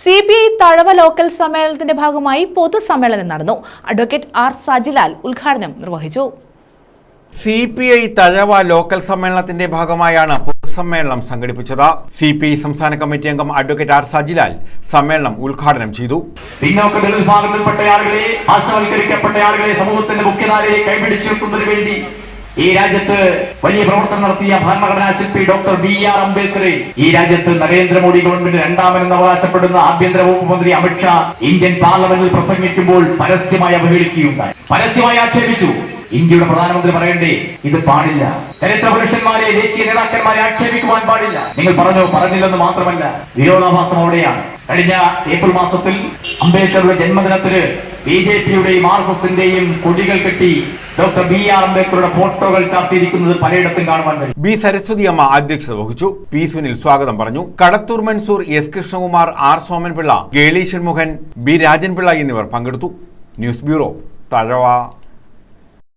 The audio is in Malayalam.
C B I Thazhava local സമ്മേളനത്തിന്റെ ഭാഗമായി പൊതുസമ്മേളനം നടന്നു. അഡ്വക്കേറ്റ് ആർ സജിലാൽ ഉദ്ഘാടനം നിർവഹിച്ചു. C P I Thazhava local സമ്മേളനത്തിന്റെ ഭാഗമായാണ് പൊതുസമ്മേളനം സംഘടിപ്പിച്ചത്. സി പി ഐ സംസ്ഥാന കമ്മിറ്റി അംഗം അഡ്വക്കേറ്റ് ആർ സജിലാൽ സമ്മേളനം ഉദ്ഘാടനം ചെയ്തു. പിന്നോക്ക ദളിത് വിഭാഗത്തിൽപ്പെട്ട ആളുകളെ ആശവൽക്കരിക്കപ്പെട്ട ആളുകളെ സമൂഹത്തിന്റെ മുഖ്യധാരയെ കൈപിടിച്ചെടുക്കുന്നതിന് വേണ്ടി ഈ രാജ്യത്ത് വലിയ പ്രവർത്തനം നടത്തിയ ഭരണഘടനാ ശില്പി ഡോക്ടർ ബി ആർ അംബേദ്കറെ ഈ രാജ്യത്ത് നരേന്ദ്രമോദി ഗവൺമെന്റ് രണ്ടാമനെന്ന് അവകാശപ്പെടുന്ന ആഭ്യന്തര വകുപ്പ് മന്ത്രി അമിത്ഷാ ഇന്ത്യൻ പാർലമെന്റിൽ പ്രസംഗിക്കുമ്പോൾ പരസ്യമായി അവഹേളിക്കുകയുണ്ടായി. പരസ്യമായി ആക്ഷേപിച്ചു. ഇന്ത്യയുടെ പ്രധാനമന്ത്രി പറയണ്ടേ ഇത് പാടില്ല. ചരിത്ര പുരുഷന്മാരെ ദേശീയ നേതാക്കന്മാരെ ആക്ഷേപിക്കുവാൻ പാടില്ല. നിങ്ങൾ പറഞ്ഞോ പറഞ്ഞില്ലെന്ന് മാത്രമല്ല വിരോധാഭാസം അവിടെയാണ്. കഴിഞ്ഞ ഏപ്രിൽ മാസത്തിൽ അംബേദ്കറുടെ ജന്മദിനത്തിന് ബി ജെ പിയുടെയും ആർ എസ് എസിന്റെയും കൊടികൾ കെട്ടി ഡോക്ടർ ബി ആർ അംബേദ്കറുടെ ഫോട്ടോകൾ ചാർത്തിയിരിക്കുന്നത് പലയിടത്തും കാണുവാൻ കഴിയും ബി സരസ്വതി അമ്മ അധ്യക്ഷത വഹിച്ചു. പി സുനിൽ സ്വാഗതം പറഞ്ഞു. Kadathur Mansoor S Krishnakumar R Somanpillai Geli Shanmughan B Rajanpillai എന്നിവർ പങ്കെടുത്തു. News bureau Thazhava.